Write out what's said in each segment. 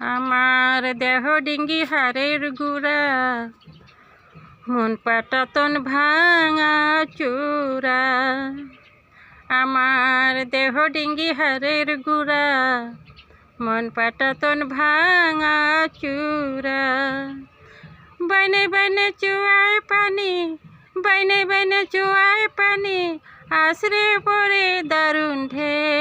আমার দেহ ডিঙ্গি হারের গুড়া। মন পাটাতন ভাঙা চূড়া। আমার দেহ ডিঙ্গি হারের গুড়া। মন পাটাতন ভাঙা চূড়া। বাইনে বাইনে চুয়ায় পানি, বাইনে বাইনে চুয়ায় পানি আশ্রে পড়ে দারুণ ঢেউ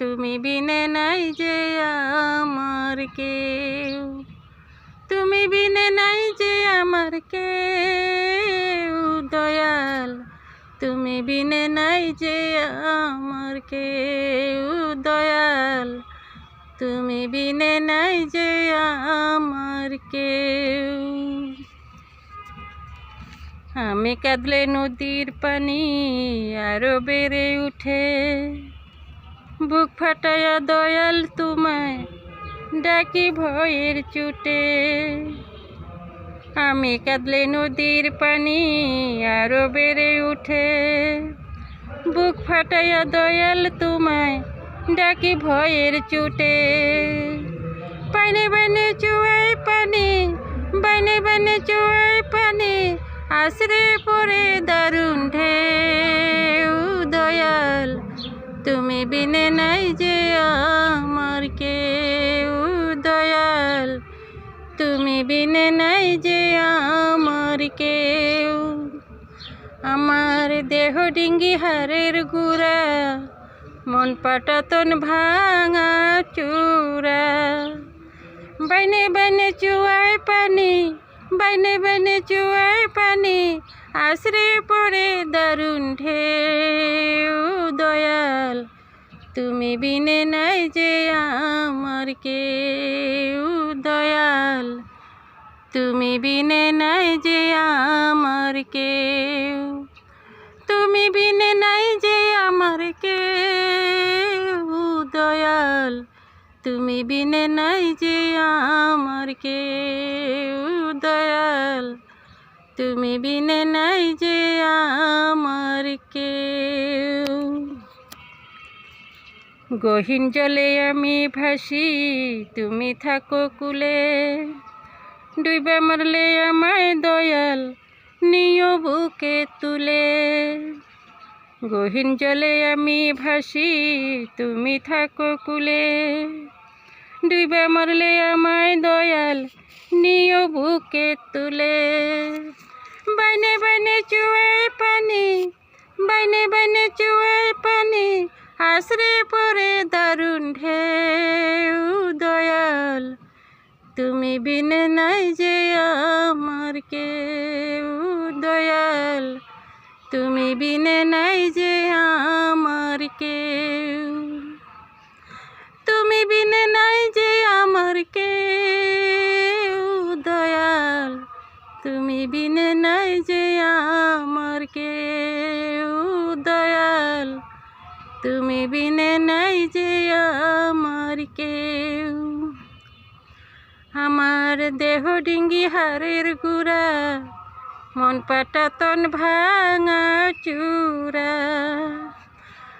তুমি বিনে নাই যে আমার কেউ। তুমি বিনে নাই যে আমার কেউ। দয়াল, তুমি বিনে নাই যে আমার কেউ। দয়াল, তুমি বিনে নাই যে আমার কেউ। আমি কাঁদলে নদীর পানি আরও বেড়ে উঠে। বুক ফাটায়া দয়াল তোমায় ডাকি ভয়ের চুটে। আমি কাঁদলে নদীর পানি আরও বেড়ে উঠে। বুক ফাটায়া দয়াল তোমায় ডাকি ভয়ের চুটে। পানি বানে চুয়াই পানি বানে বানে চুয়াই পানি আশ্রে পড়ে দারুণ তুমি বিনে নাই যে আমার কেউ দয়াল। তুমি বিনে নাই যে আমার কেউ। আমার দেহ ডিঙ্গি হারের গুড়া, মন পাটাতন ভাঙা চূড়া। বাইনে বাইনে চুয়ায় পানি, বাইনে বাইনে চুয়ায় পানি আশ্রে পড়ে দারুণ ঢেউ। তুমি বিনে নাই যে আমার কেউ দয়াল। তুমি বিনে নাই যে আমার কেউ। তুমি বিনে নাই যে আমার কেউ দয়াল। তুমি বিনে নাই যে আমার কেউ দয়াল। তুমি বিনে নাই যে গহীন জলে আমি ভাসি, তুমি থাকো কুলে। ডুইবা মারলে আমায় দয়াল নিয় বুকে তুলে। গহীন জলে আমি ভাসি, তুমি থাকো কুলে। ডুইবা মারলে আমায় দয়াল নিয় বুকে তুলে। বাইনে বাইনে চুয়ে পানি, বাইনে বাইনে চুয়ে পানি আশ্রে পরে দারুণ ঢেউ দয়াল। তুমি বিনে নাই যে আমার কেউ দয়াল। তুমি বিনে নাই যে আমার কেউ। তুমি বিনে নাই যে আমার কেউ দয়াল। তুমি বিনে নাই যে তুমি বিনে নাই যে আমার কেউ। আমার দেহ ডিঙ্গি হারের গুড়া, মন পাটাতন ভাঙা চূড়া।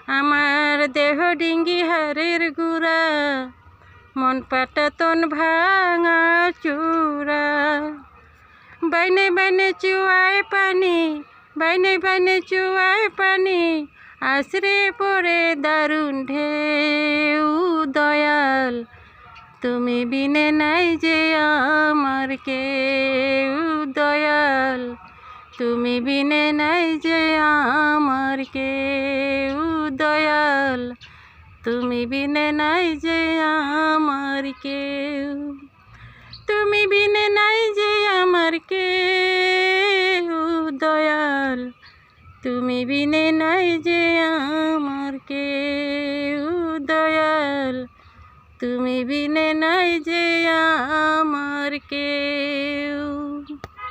আমার দেহ ডিঙ্গি হারের গুড়া, মন পাটাতন ভাঙা চূড়া। বাইনে বাইনে চুয়ায় পানি, বাইনে বাইনে চুয়ায় পানি আশ্রে পড়ে দারুণ ঢেউ দয়াল। তুমি বিনে নাই যে আমার কেউ দয়াল। তুমি বিনে নাই যে আমার কেউ দয়াল। তুমি বিনে নাই যে আমার কেউ। তুমি বিনে নাই যে আমার কেউ তুমি বিনে নাই যে আমার কে দয়াল। তুমি বিনে নাই যে আমার কেউ